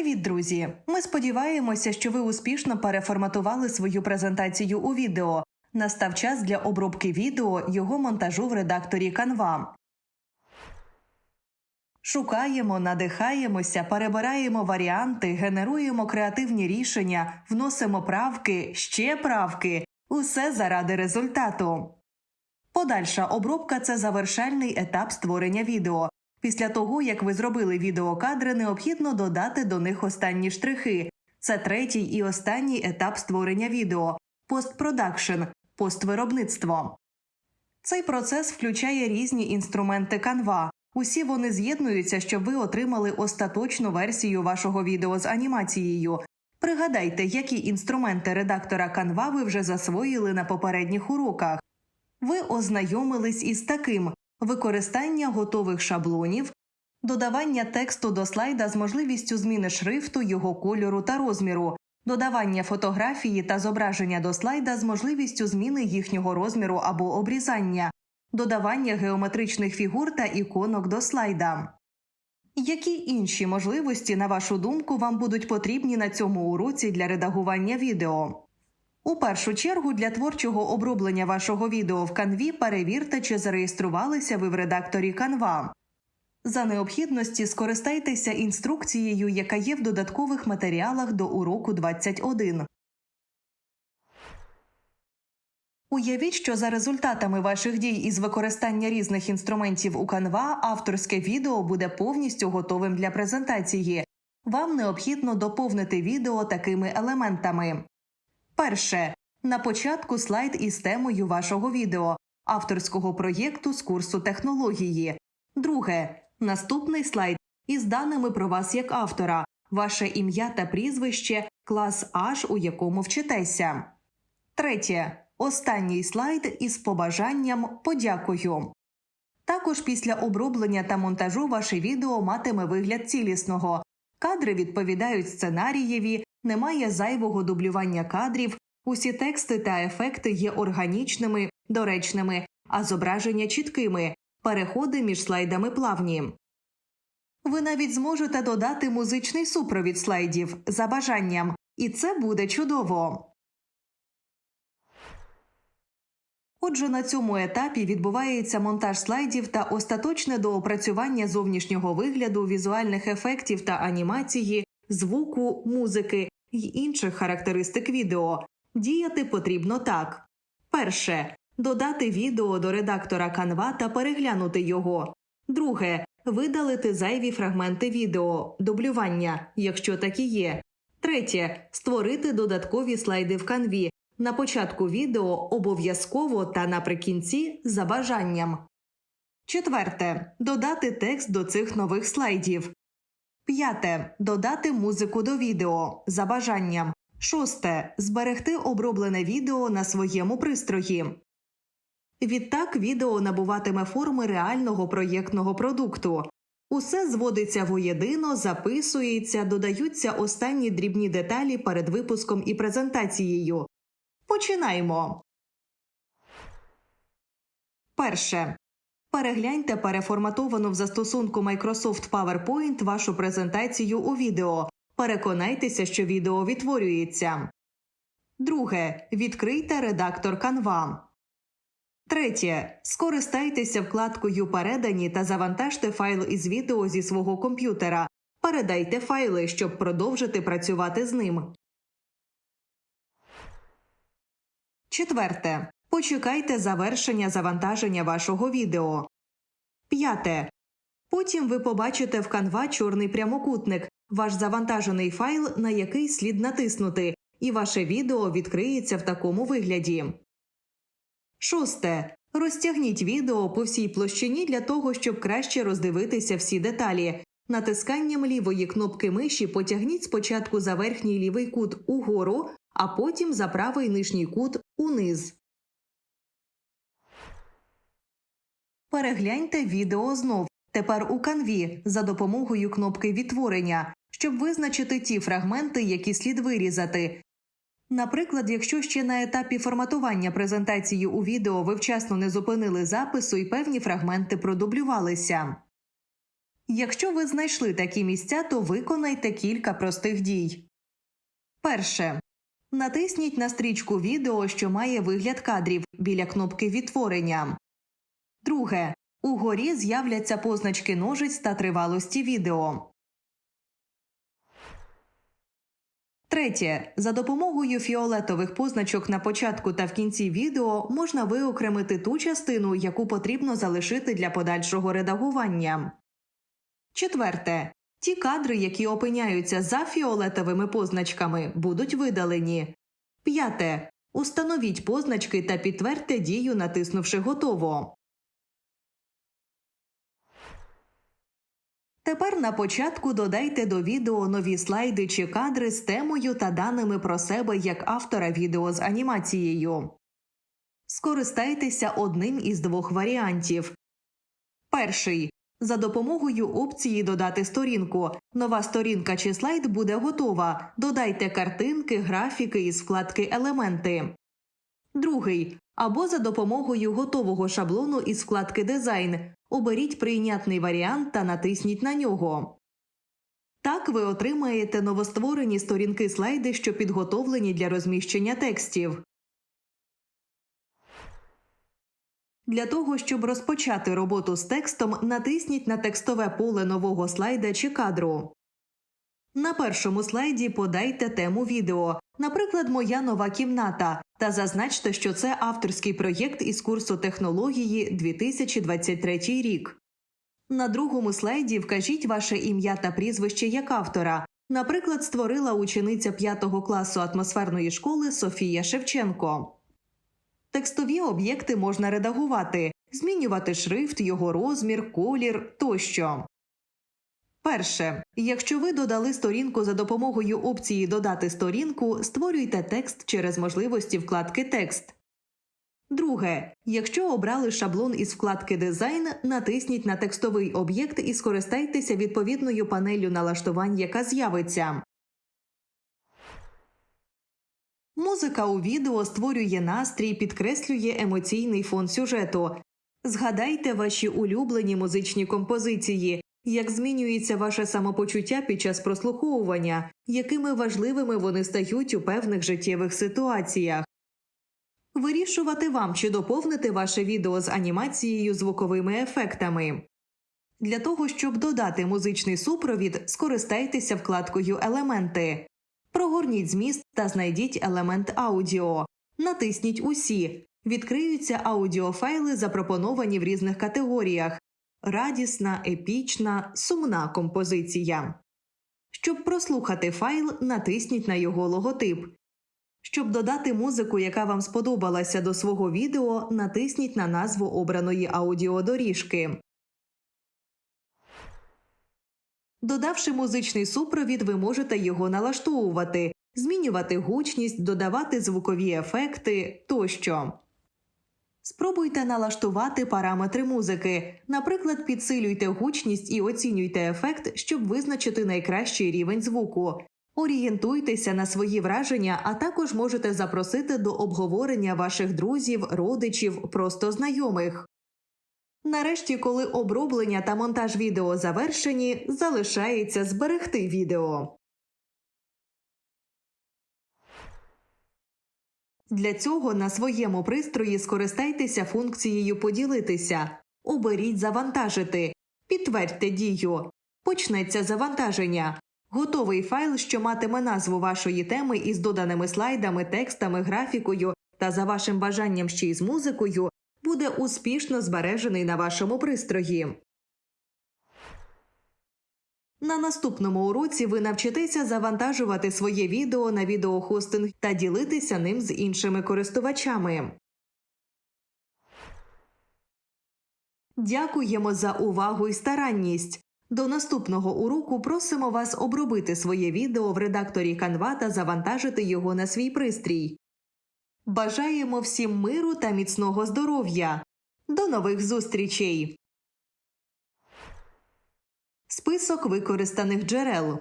Привіт, друзі! Ми сподіваємося, що ви успішно переформатували свою презентацію у відео. Настав час для обробки відео його монтажу в редакторі Canva. Шукаємо, надихаємося, перебираємо варіанти, генеруємо креативні рішення, вносимо правки, ще правки. Усе заради результату. Подальша обробка це завершальний етап створення відео. Після того, як ви зробили відеокадри, необхідно додати до них останні штрихи. Це третій і останній етап створення відео постпродакшн, поствиробництво. Цей процес включає різні інструменти Canva. Усі вони з'єднуються, щоб ви отримали остаточну версію вашого відео з анімацією. Пригадайте, які інструменти редактора Canva ви вже засвоїли на попередніх уроках. Ви ознайомились із таким використання готових шаблонів, додавання тексту до слайда з можливістю зміни шрифту, його кольору та розміру, додавання фотографії та зображення до слайда з можливістю зміни їхнього розміру або обрізання, додавання геометричних фігур та іконок до слайда. Які інші можливості, на вашу думку, вам будуть потрібні на цьому уроці для редагування відео? У першу чергу для творчого оброблення вашого відео в Canvі перевірте, чи зареєструвалися ви в редакторі Canva. За необхідності скористайтеся інструкцією, яка є в додаткових матеріалах до уроку 21. Уявіть, що за результатами ваших дій із використання різних інструментів у Canva авторське відео буде повністю готовим для презентації. Вам необхідно доповнити відео такими елементами. Перше. На початку слайд із темою вашого відео, авторського проєкту з курсу технології. Друге. Наступний слайд із даними про вас як автора, ваше ім'я та прізвище, клас H, у якому вчитеся. Третє. Останній слайд із побажанням подякую. Також після оброблення та монтажу ваше відео матиме вигляд цілісного. Кадри відповідають сценарієві, немає зайвого дублювання кадрів, усі тексти та ефекти є органічними, доречними, а зображення чіткими, переходи між слайдами плавні. Ви навіть зможете додати музичний супровід слайдів за бажанням, і це буде чудово. Отже, на цьому етапі відбувається монтаж слайдів та остаточне доопрацювання зовнішнього вигляду, візуальних ефектів та анімації, звуку, музики й інших характеристик відео. Діяти потрібно так: перше додати відео до редактора Canva та переглянути його. Друге видалити зайві фрагменти відео, дублювання, якщо такі є. Третє створити додаткові слайди в Canva. На початку відео обов'язково та наприкінці за бажанням. Четверте. Додати текст до цих нових слайдів. П'яте. Додати музику до відео за бажанням. Шосте. Зберегти оброблене відео на своєму пристрої. Відтак відео набуватиме форми реального проєктного продукту. Усе зводиться воєдино, записується, додаються останні дрібні деталі перед випуском і презентацією. Починаємо. Перше. Перегляньте переформатовану в застосунку Microsoft PowerPoint вашу презентацію у відео. Переконайтеся, що відео відтворюється. Друге. Відкрийте редактор Canva. Третє. Скористайтеся вкладкою Передані та завантажте файл із відео зі свого комп'ютера. Передайте файли, щоб продовжити працювати з ним. Четверте. Почекайте завершення завантаження вашого відео. П'яте. Потім ви побачите в Canva чорний прямокутник, ваш завантажений файл, на який слід натиснути, і ваше відео відкриється в такому вигляді. Шосте. Розтягніть відео по всій площині для того, щоб краще роздивитися всі деталі. Натисканням лівої кнопки миші потягніть спочатку за верхній лівий кут угору, а потім за правий нижній кут униз. Перегляньте відео знов. Тепер у канві за допомогою кнопки відтворення, щоб визначити ті фрагменти, які слід вирізати. Наприклад, якщо ще на етапі форматування презентації у відео ви вчасно не зупинили запису і певні фрагменти продублювалися. Якщо ви знайшли такі місця, то виконайте кілька простих дій. Перше. Натисніть на стрічку відео, що має вигляд кадрів біля кнопки відтворення. Друге. Угорі з'являться позначки ножиць та тривалості відео. Третє. За допомогою фіолетових позначок на початку та в кінці відео можна виокремити ту частину, яку потрібно залишити для подальшого редагування. Четверте. Ті кадри, які опиняються за фіолетовими позначками, будуть видалені. П'яте. Установіть позначки та підтвердьте дію, натиснувши Готово. Тепер на початку додайте до відео нові слайди чи кадри з темою та даними про себе як автора відео з анімацією. Скористайтеся одним із двох варіантів. Перший. За допомогою опції Додати сторінку. Нова сторінка чи слайд буде готова. Додайте картинки, графіки із вкладки Елементи. Другий. Або за допомогою готового шаблону із вкладки Дизайн. Оберіть прийнятний варіант та натисніть на нього. Так ви отримаєте новостворені сторінки слайди, що підготовлені для розміщення текстів. Для того, щоб розпочати роботу з текстом, натисніть на текстове поле нового слайда чи кадру. На першому слайді подайте тему відео, наприклад, Моя нова кімната, та зазначте, що це авторський проєкт із курсу технології 2023 рік. На другому слайді вкажіть ваше ім'я та прізвище як автора. Наприклад, створила учениця 5 класу атмосферної школи Софія Шевченко. Текстові об'єкти можна редагувати, змінювати шрифт, його розмір, колір тощо. Перше. Якщо ви додали сторінку за допомогою опції Додати сторінку, створюйте текст через можливості вкладки Текст. Друге. Якщо обрали шаблон із вкладки Дизайн, натисніть на текстовий об'єкт і скористайтеся відповідною панеллю налаштувань, яка з'явиться. Музика у відео створює настрій, підкреслює емоційний фон сюжету. Згадайте ваші улюблені музичні композиції, як змінюється ваше самопочуття під час прослуховування, якими важливими вони стають у певних життєвих ситуаціях. Вирішувати вам, чи доповнити ваше відео з анімацією звуковими ефектами. Для того, щоб додати музичний супровід, скористайтеся вкладкою Елементи. Прогорніть зміст та знайдіть елемент аудіо. Натисніть Усі. Відкриються аудіофайли, запропоновані в різних категоріях радісна, епічна, сумна композиція. Щоб прослухати файл, натисніть на його логотип. Щоб додати музику, яка вам сподобалася до свого відео, натисніть на назву обраної аудіодоріжки. Додавши музичний супровід, ви можете його налаштовувати, змінювати гучність, додавати звукові ефекти тощо. Спробуйте налаштувати параметри музики. Наприклад, підсилюйте гучність і оцінюйте ефект, щоб визначити найкращий рівень звуку. Орієнтуйтеся на свої враження, а також можете запросити до обговорення ваших друзів, родичів, просто знайомих. Нарешті, коли оброблення та монтаж відео завершені, залишається зберегти відео. Для цього на своєму пристрої скористайтеся функцією Поділитися, оберіть Завантажити, підтвердьте дію, почнеться завантаження. Готовий файл, що матиме назву вашої теми із доданими слайдами, текстами, графікою та за вашим бажанням ще й з музикою, буде успішно збережений на вашому пристрої. На наступному уроці ви навчитеся завантажувати своє відео на відеохостинг та ділитися ним з іншими користувачами. Дякуємо за увагу і старанність. До наступного уроку просимо вас обробити своє відео в редакторі Canva та завантажити його на свій пристрій. Бажаємо всім миру та міцного здоров'я. До нових зустрічей! Список використаних джерел